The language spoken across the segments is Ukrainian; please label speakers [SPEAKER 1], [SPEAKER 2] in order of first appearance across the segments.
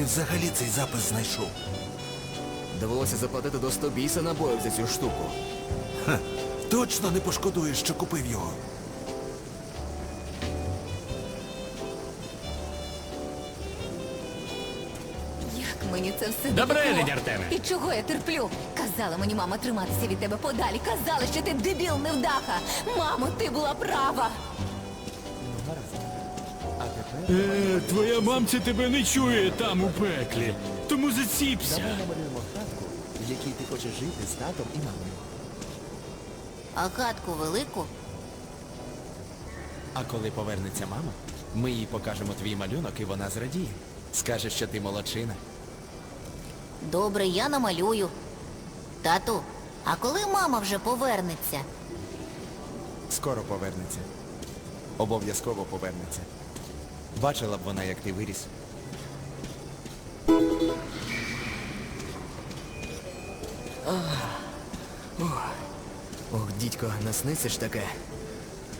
[SPEAKER 1] ти взагалі цей запис знайшов?
[SPEAKER 2] Довелося заплатити до 100 біса набоїв за цю штуку.
[SPEAKER 1] Ха, точно не пошкодуєш, що купив його.
[SPEAKER 3] Як мені це все
[SPEAKER 4] Добре,
[SPEAKER 3] допекло?
[SPEAKER 4] Артеме.
[SPEAKER 3] І чого я терплю? Казала мені мама триматися від тебе подалі. Казала, що ти дебіл невдаха. Мамо, ти була права.
[SPEAKER 4] Е, твоя мамця тебе не чує там у пеклі. Тому заціпся.
[SPEAKER 5] намалюємо хатку, в якій ти хочеш жити з татом і мамою.
[SPEAKER 3] А хатку велику?
[SPEAKER 5] А коли повернеться мама, ми їй покажемо твій малюнок, і вона зрадіє. Скаже, що ти молодчина.
[SPEAKER 3] Добре, я намалюю. Тату, а коли мама вже повернеться?
[SPEAKER 5] Скоро повернеться. Обов'язково повернеться. Бачила б вона, як ти виріс.
[SPEAKER 2] Ох, дідько, насниться ж таке.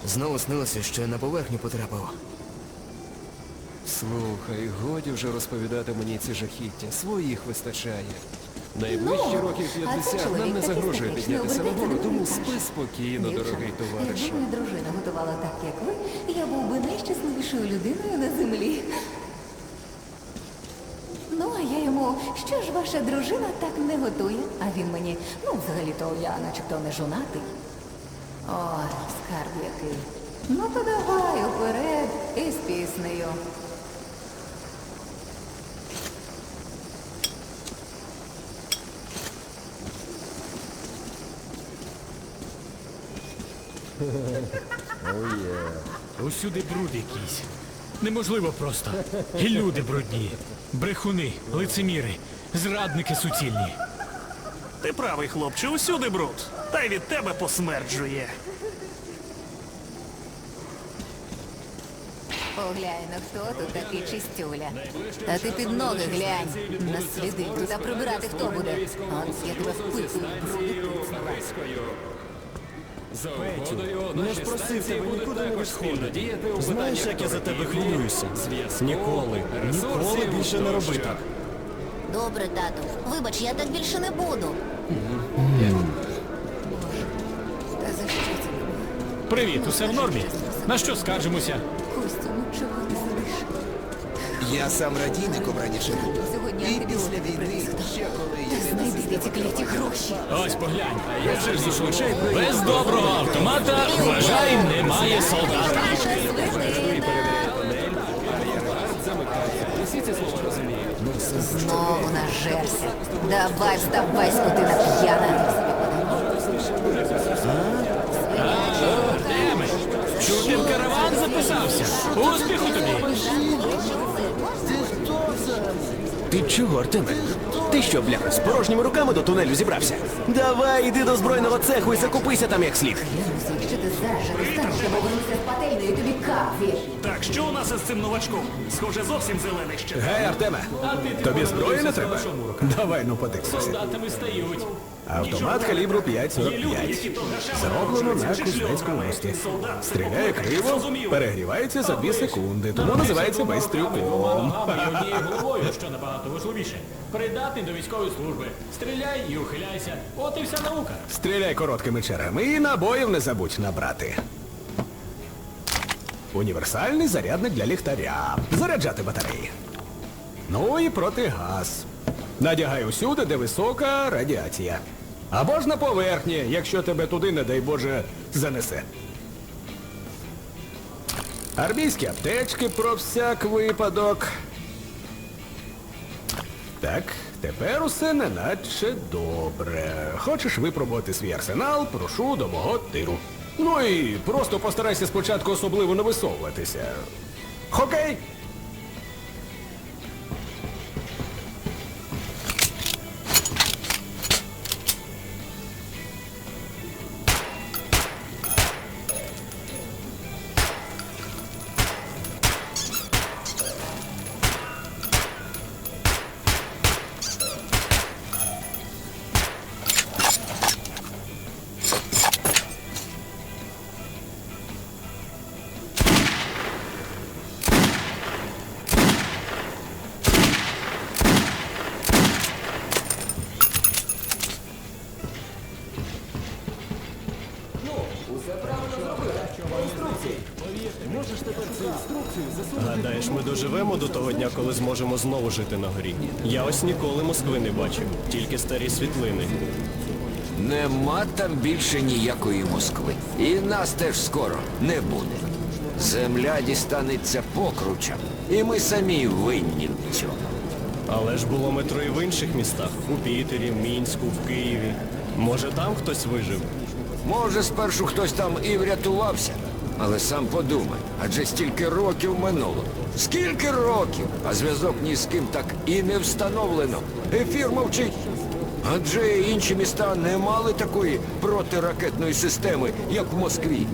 [SPEAKER 2] Знову снилося, що я на поверхню потрапив.
[SPEAKER 6] Слухай, годі вже розповідати мені ці жахіття. Своїх вистачає. Найближчі
[SPEAKER 3] Ну,
[SPEAKER 6] років
[SPEAKER 3] а це
[SPEAKER 6] 50 нам
[SPEAKER 3] чоловік
[SPEAKER 6] не
[SPEAKER 3] такий
[SPEAKER 6] загрожує
[SPEAKER 3] статичний,
[SPEAKER 6] піднятися
[SPEAKER 3] обертається
[SPEAKER 6] нагору, тому спи спокійно, дорогий товаришу.
[SPEAKER 3] Якби моя дружина готувала так, як ви, я був би найщасливішою людиною на землі. Ну, а я йому, що ж ваша дружина так не готує? А він мені, ну, взагалі-то я начебто не жонатий. Ой, скарб який. Ну то давай уперед і з піснею.
[SPEAKER 4] Усюди бруд якийсь. Неможливо просто. І люди брудні. Брехуни, лицеміри, зрадники суцільні.
[SPEAKER 7] Ти правий, хлопче, усюди бруд. Та й від тебе посмерджує.
[SPEAKER 3] Поглянь, ну хто тут такий чистюля? Та ти під ноги глянь. На сліди тут а прибирати хто буде? От я тебе впитую, бруди
[SPEAKER 6] Не ж просив тебе нікуди не відходити.
[SPEAKER 8] Знаєш, як я за тебе хвилююся? Ніколи, ніколи більше не роби так.
[SPEAKER 3] Добре, тату. Вибач, я так більше не буду. Та за що це?
[SPEAKER 4] Привіт, усе в нормі? На що скаржимося?
[SPEAKER 3] Костю, ну чого ти сидиш?
[SPEAKER 5] Я сам радійником раніше був.
[SPEAKER 3] Сьогодні
[SPEAKER 5] І після війни, ще коли
[SPEAKER 3] Та
[SPEAKER 5] єдина
[SPEAKER 3] знайди ці кляті гроші.
[SPEAKER 4] Ось поглянь. Без доброго автомата, вважай, немає солдата.
[SPEAKER 3] Знову нажерся. Давай, вставай, скотина п'яна.
[SPEAKER 4] В караван записався? Успіху тобі!
[SPEAKER 8] Чого, Артеме? Ти що, бляха, з порожніми руками до тунелю зібрався? Давай, іди до збройного цеху і закупися там як слід.
[SPEAKER 3] Якщо ти зараз же не станеш, я повернуся з пательнею, тобі капві.
[SPEAKER 7] Так, що у нас із цим новачком? Схоже, зовсім зелений ще.
[SPEAKER 8] Гей, Артеме, тобі зброї не треба? Давай, ну подивимося.
[SPEAKER 4] Солдатами стають.
[SPEAKER 8] Автомат калібру 5,45.
[SPEAKER 7] які
[SPEAKER 8] Зроблено на Кузнецькому мості. Стріляє криво, перегрівається за 2 секунди, тому називається байстрюком.
[SPEAKER 4] Однією головою, що набагато важливіше. Придатний до військової служби. Стріляй і ухиляйся. От і вся наука.
[SPEAKER 8] Стріляй короткими черами і набоїв не забудь набрати. Універсальний зарядник для ліхтаря. Заряджати батареї. Ну і протигаз. Надягай усюди, де висока радіація. Або ж на поверхні, якщо тебе туди, не дай Боже, занесе. Армійські аптечки про всяк випадок. Так, тепер усе неначе добре. Хочеш випробувати свій арсенал, прошу до мого тиру. Ну і просто постарайся спочатку особливо не висовуватися. Хокей!
[SPEAKER 9] Гадаєш, ми доживемо до того дня, коли зможемо знову жити на горі. Я ось ніколи Москви не бачив, тільки старі світлини.
[SPEAKER 10] Нема там більше ніякої Москви. І нас теж скоро не буде. Земля дістанеться покручам, і ми самі винні в цьому.
[SPEAKER 9] Але ж було метро і в інших містах у Пітері, в Мінську, в Києві. Може там хтось вижив?
[SPEAKER 10] Може, спершу хтось там і врятувався, але сам подумай, адже стільки років минуло. Скільки років, а зв'язок ні з ким так і не встановлено. Ефір мовчить. Адже інші міста не мали такої протиракетної системи, як в Москві.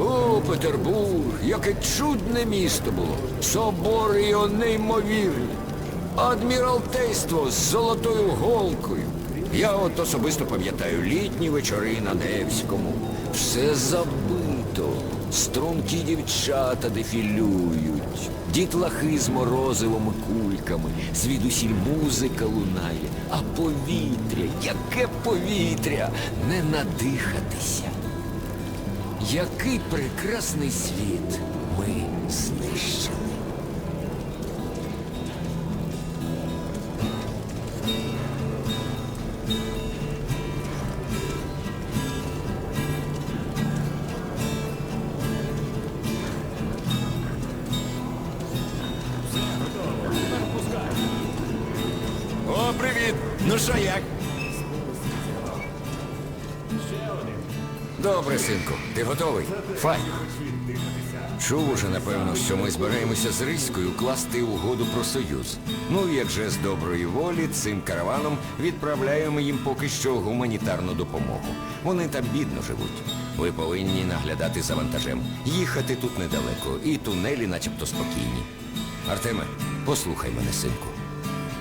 [SPEAKER 10] О, Петербург, яке чудне місто було. Собори його неймовірні. Адміралтейство з золотою голкою. Я от особисто пам'ятаю літні вечори на Невському. Все забито. Стрункі дівчата дефілюють, дітлахи з морозивими кульками, звідусіль музика лунає, а повітря, яке повітря, не надихатися. Який прекрасний світ ми знищили. Готовий? Файно. Чув уже, напевно, що ми збираємося з Риською класти угоду про союз. Ну, як же з доброї волі цим караваном відправляємо їм поки що гуманітарну допомогу. Вони там бідно живуть. Ви повинні наглядати за вантажем. Їхати тут недалеко, і тунелі начебто спокійні. Артеме, послухай мене, синку.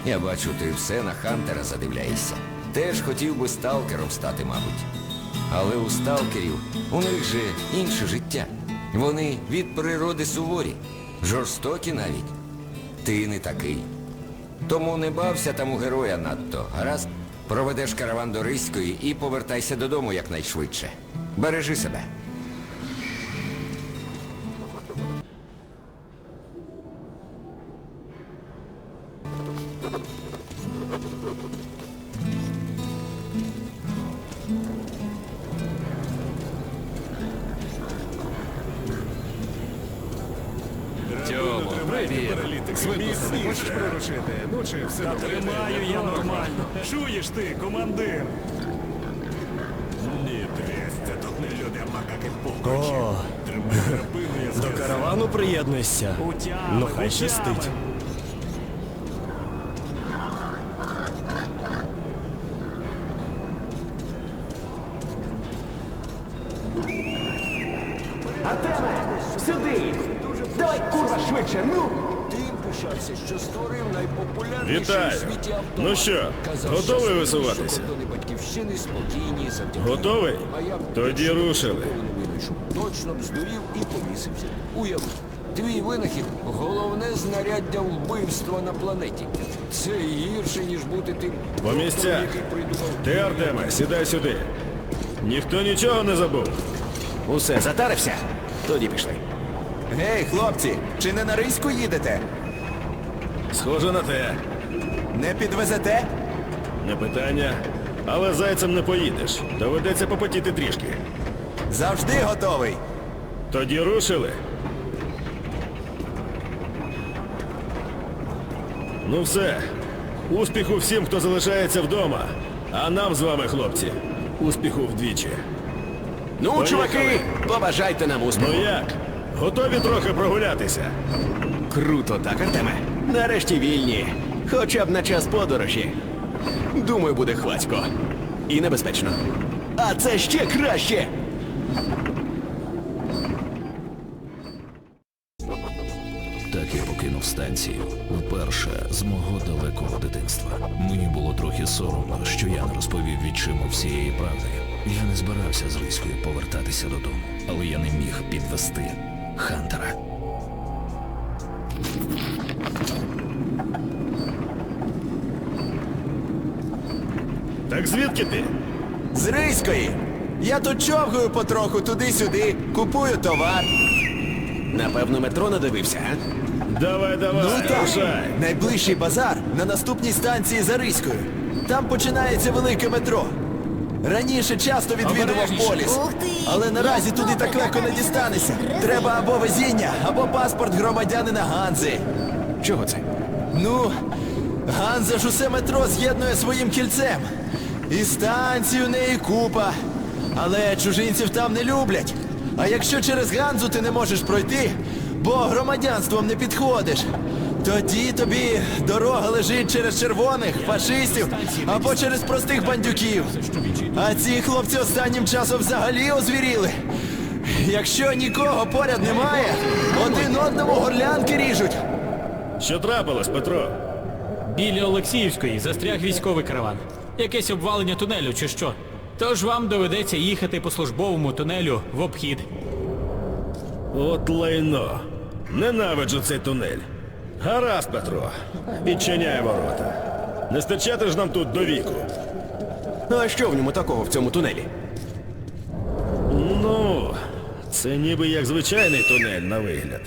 [SPEAKER 10] Я бачу, ти все на Хантера задивляєшся. Теж хотів би сталкером стати, мабуть. Але у сталкерів у них же інше життя. Вони від природи суворі, жорстокі навіть. Ти не такий. Тому не бався там у героя надто. Гаразд, проведеш караван до Риської і повертайся додому якнайшвидше. Бережи себе.
[SPEAKER 9] О, до каравану приєднуєшся. Ну хай щастить.
[SPEAKER 10] Тим пишався, що створив найпопулярніший
[SPEAKER 11] Вітаю.
[SPEAKER 10] у світі автомат.
[SPEAKER 11] Ну що, готовий
[SPEAKER 10] що
[SPEAKER 11] висуватися?
[SPEAKER 10] кордони батьківщини спокійні завдяки.
[SPEAKER 11] Готовий? Тоді рушили.
[SPEAKER 10] Ніколи Точно б здурів і повісився. Уяви, твій винахід головне знаряддя вбивства на планеті. Це гірше, ніж бути тим,
[SPEAKER 11] По місцях.
[SPEAKER 10] придумав.
[SPEAKER 11] Ти, Артеме, сідай сюди. Ніхто нічого не забув.
[SPEAKER 12] Усе, затарився? Тоді пішли.
[SPEAKER 2] Гей, хлопці, чи не на Риську їдете?
[SPEAKER 11] Схоже на те.
[SPEAKER 2] Не підвезете?
[SPEAKER 11] Не питання. Але зайцем не поїдеш. Доведеться попотіти трішки.
[SPEAKER 2] Завжди готовий.
[SPEAKER 11] Тоді рушили. Ну все. Успіху всім, хто залишається вдома. А нам з вами, хлопці, успіху вдвічі.
[SPEAKER 12] Ну,
[SPEAKER 11] Поїхали.
[SPEAKER 12] чуваки, побажайте нам успіху.
[SPEAKER 11] Ну як? Готові трохи прогулятися?
[SPEAKER 12] Круто, так, Артеме? Нарешті вільні. Хоча б на час подорожі. Думаю, буде хвацько. І небезпечно. А це ще краще!
[SPEAKER 13] Так я покинув станцію. Вперше з мого далекого дитинства. Мені було трохи соромно, що я не розповів відчиму всієї правди. Я не збирався з Риською повертатися додому, але я не міг підвести Хантера.
[SPEAKER 11] Так звідки ти?
[SPEAKER 2] З Риської. Я тут човгаю потроху туди-сюди, купую товар.
[SPEAKER 12] Напевно, метро надивився, а?
[SPEAKER 11] Давай, давай,
[SPEAKER 5] Ну так,
[SPEAKER 11] рушай.
[SPEAKER 5] найближчий базар на наступній станції за Риською. Там починається велике метро. Раніше часто відвідував
[SPEAKER 4] Обережніше.
[SPEAKER 5] поліс,
[SPEAKER 3] Ух ти!
[SPEAKER 5] але наразі
[SPEAKER 3] Я
[SPEAKER 5] туди так
[SPEAKER 3] добре
[SPEAKER 5] легко не дістанешся.
[SPEAKER 3] гризи.
[SPEAKER 5] Треба або везіння, або паспорт громадянина Ганзи.
[SPEAKER 12] Чого це?
[SPEAKER 5] Ну, Ганза ж усе метро з'єднує своїм кільцем. І станцій у неї купа. Але чужинців там не люблять. А якщо через Ганзу ти не можеш пройти, бо громадянством не підходиш, тоді тобі дорога лежить через червоних, фашистів або через простих бандюків. А ці хлопці останнім часом взагалі озвіріли. Якщо нікого поряд немає, один одному горлянки ріжуть.
[SPEAKER 11] Що трапилось, Петро?
[SPEAKER 4] Біля Олексіївської застряг військовий караван. Якесь обвалення тунелю чи що. Тож вам доведеться їхати по службовому тунелю в обхід.
[SPEAKER 11] От лайно. Ненавиджу цей тунель. Гаразд, Петро. Відчиняй ворота. Не стачати ж нам тут до віку.
[SPEAKER 12] Ну а що в ньому такого в цьому тунелі?
[SPEAKER 11] Ну, це ніби як звичайний тунель на вигляд.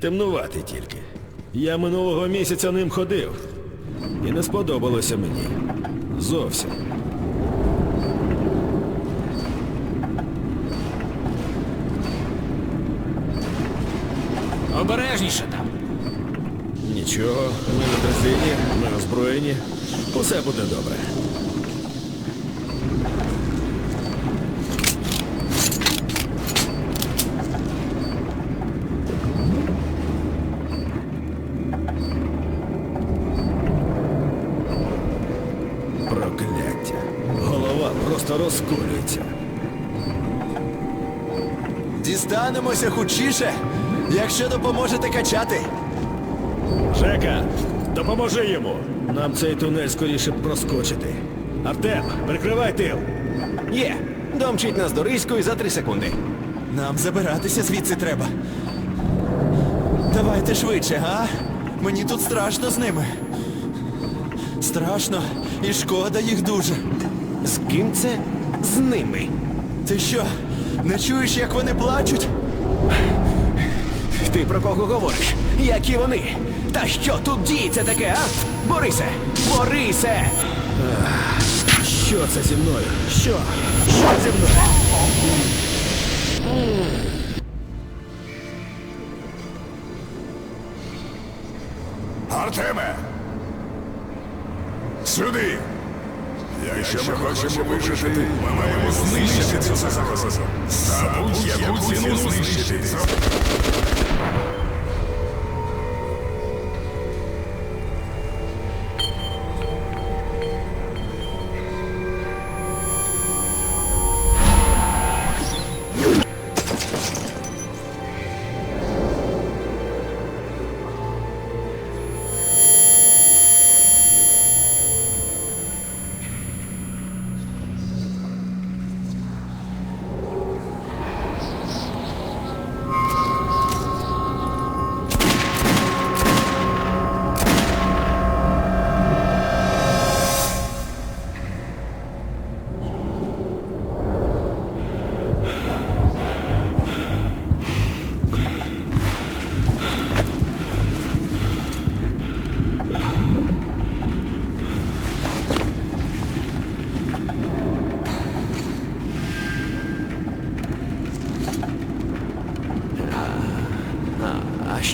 [SPEAKER 11] Темнуватий тільки. Я минулого місяця ним ходив. І не сподобалося мені. Зовсім.
[SPEAKER 4] Обережніше там.
[SPEAKER 11] Нічого, ми на дрезині, ми озброєні. Усе буде добре. Прокляття. Голова просто розколюється.
[SPEAKER 5] Дістанемося хутчіше, якщо допоможете качати.
[SPEAKER 11] Жека, допоможи йому. Нам цей тунель скоріше проскочити. Артем, прикривай тил.
[SPEAKER 12] Є! Домчить нас до Ризької за три секунди.
[SPEAKER 5] Нам забиратися звідси треба. Давайте швидше, га? Мені тут страшно з ними. Страшно і шкода їх дуже.
[SPEAKER 12] З ким це? З ними.
[SPEAKER 5] Ти що, не чуєш, як вони плачуть?
[SPEAKER 12] Ти про кого говориш? Які вони? Та що тут діється таке, а? Борисе! Борисе!
[SPEAKER 11] Що це зі мною? Що? Що зі мною?
[SPEAKER 1] Артеме! Сюди! Якщо ми хочемо вижити, ми маємо знищити цю загрозу. За будь-яку ціну знищити.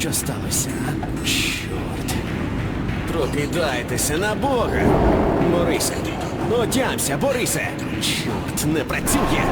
[SPEAKER 12] Що сталося? Чорт. Прокидайтеся на Бога. Борисе. Отямся, Борисе. Чорт, не працює.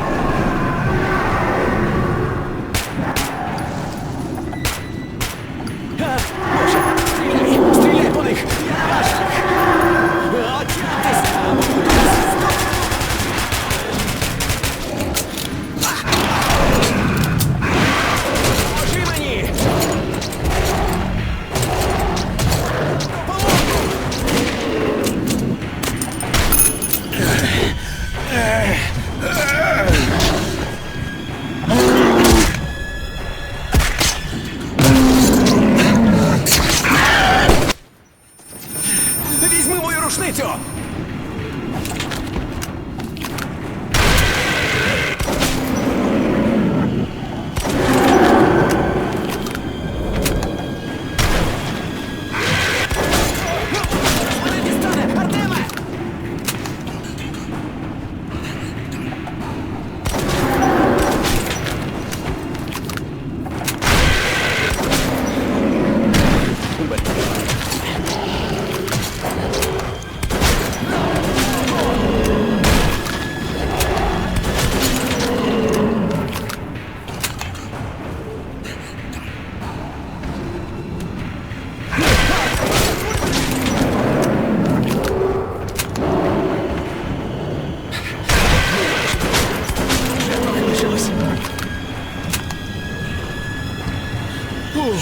[SPEAKER 11] Він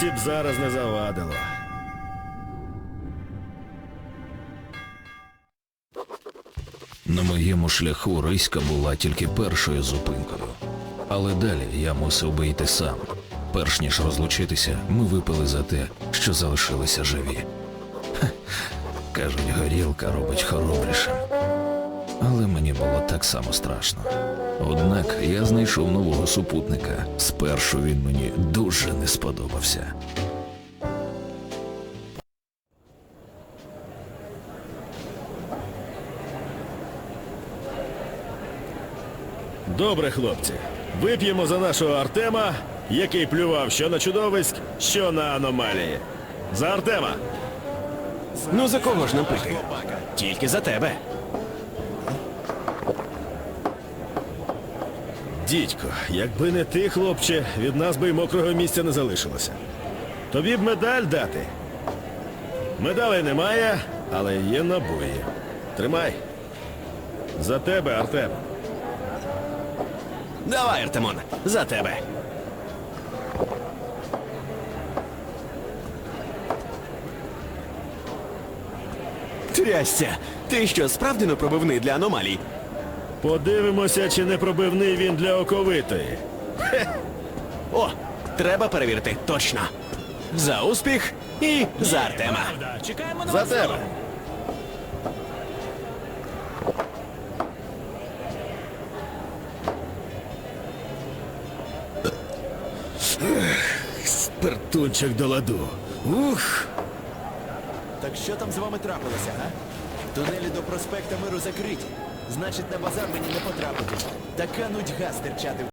[SPEAKER 11] По б зараз не завадило.
[SPEAKER 13] На моєму шляху Риська була тільки першою зупинкою. Але далі я мусив би йти сам. Перш ніж розлучитися, ми випили за те, що залишилися живі. Хе, кажуть, горілка робить хоробрішим. Але мені було так само страшно. Однак я знайшов нового супутника. Спершу він мені дуже не сподобався.
[SPEAKER 11] Добре, хлопці. Вип'ємо за нашого Артема, який плював що на чудовиськ, що на аномалії. За Артема!
[SPEAKER 9] Ну за кого ж нам пити? Тільки за тебе.
[SPEAKER 11] Дідько, якби не ти, хлопче, від нас би й мокрого місця не залишилося. Тобі б медаль дати. Медалей немає, але є набої. Тримай. За тебе, Артем.
[SPEAKER 9] Давай, Артемон, за тебе. Трясся, ти що, справді не пробивний для аномалій?
[SPEAKER 11] Подивимося, чи не пробивний він для оковитої.
[SPEAKER 9] О, треба перевірити, точно. За успіх і за Артема.
[SPEAKER 4] Чекаємо на
[SPEAKER 11] За
[SPEAKER 4] вас
[SPEAKER 11] тебе.
[SPEAKER 4] знову.
[SPEAKER 11] Спиртунчик до ладу. Ух!
[SPEAKER 5] Так що там з вами трапилося, га? Тунелі до проспекта Миру закриті. Значить, на базар мені не потрапити. Така нудьга стерчати в